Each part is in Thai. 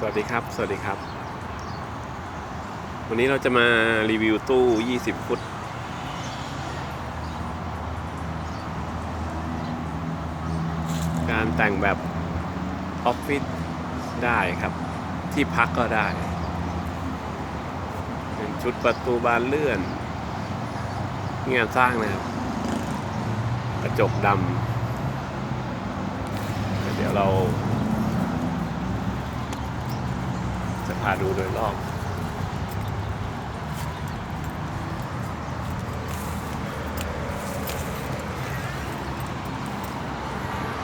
สวัสดีครับ สวัสดีครับ วันนี้เราจะมารีวิวตู้ 20 ฟุต การแต่งแบบออฟฟิศได้ครับ ที่พักก็ได้ เป็นชุดประตูบานเลื่อน งานสร้างนะครับ กระจกดำ เดี๋ยวเรา จะ พาดูโดยรอบ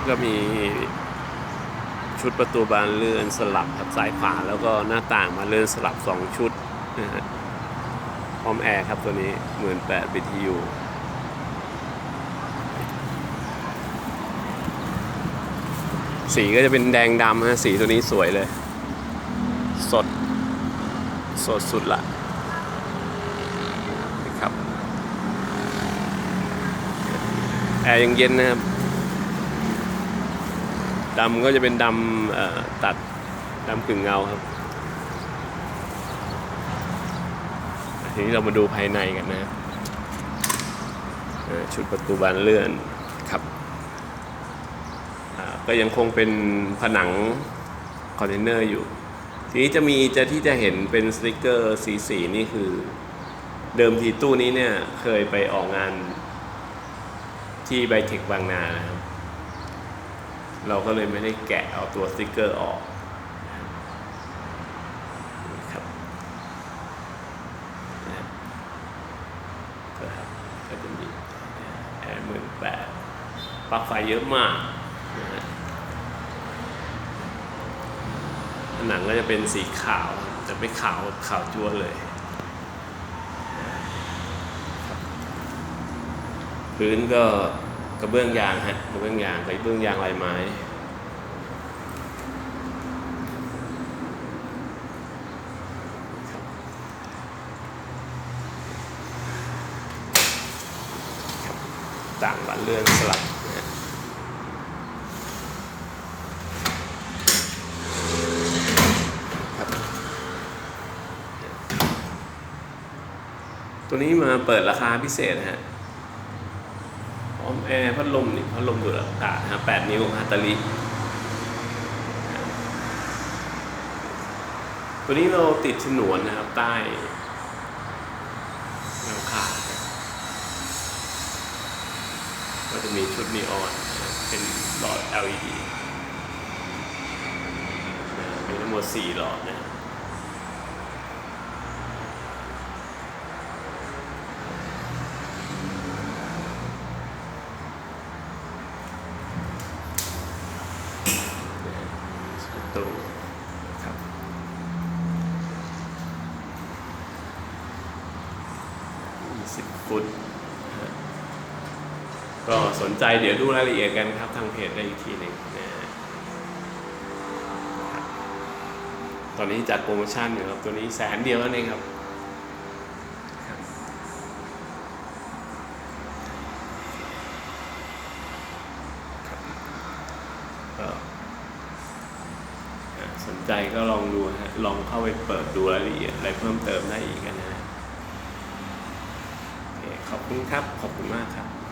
ก็มีชุดประตูบานเลื่อนสลับครับซ้ายขวาแล้วก็หน้าต่างมาเลื่อนสลับ 2 ชุดนะฮะพร้อมแอร์ครับตัวนี้ 18 BTU สีก็จะเป็นแดงดำฮะสีตัวนี้สวยเลย สด สดสุดละนะครับแอร์ยังเย็นนะครับดำก็จะเป็นดำตัดดำกึ่งเงาครับทีนี้เรามาดูภายในกันนะชุดประตูบานเลื่อนครับก็ยังคงเป็นผนังคอนเทนเนอร์อยู่ ทีนี้จะมีจะที่จะเห็นเป็นสติกเกอร์สีสีนี่คือ เดิมทีตู้นี้เนี่ยเคยไปออกงานที่ไบเทคบางนานะครับ เราก็เลยไม่ได้แกะเอาตัวสติกเกอร์ออกนะครับนะก็ครับก็จะมีแอร์หมื่นแปดปลั๊กไฟเยอะมากนะ ฮะผนังก็จะเป็นสีขาว จะไม่ขาวขาวจั่วเลย พื้นก็กระเบื้องยางฮะกระเบื้องยางกระเบื้องยางลายไม้ต่างบันเลื่อนสลับนะฮะครับ ตัวนี้มาเปิดราคาพิเศษนะฮะพร้อมแอร์พัดลมนี่พัดลมดูดอากาศนะฮะ8นิ้วฮัตตาลิตัวนี้เราติดฉนวนนะครับใต้หลังคาครับก็จะมีชุดนีออนเป็นหลอด LED มีทั้งหมด4หลอดนะตูครับ 20ฟุต ก็สนใจเดี๋ยวดูรายละเอียดกันครับทางเพจได้อีกทีหนึ่งนะตอนนี้จัดโปรโมชั่นอยู่ครับ ตัวนี้แสนเดียวนั่นเองครับ สนใจก็ลองดูฮะ ลองเข้าไปเปิดดูรายละเอียดอะไรเพิ่มเติมได้อีกนะฮะ ขอบคุณครับ ขอบคุณมากครับ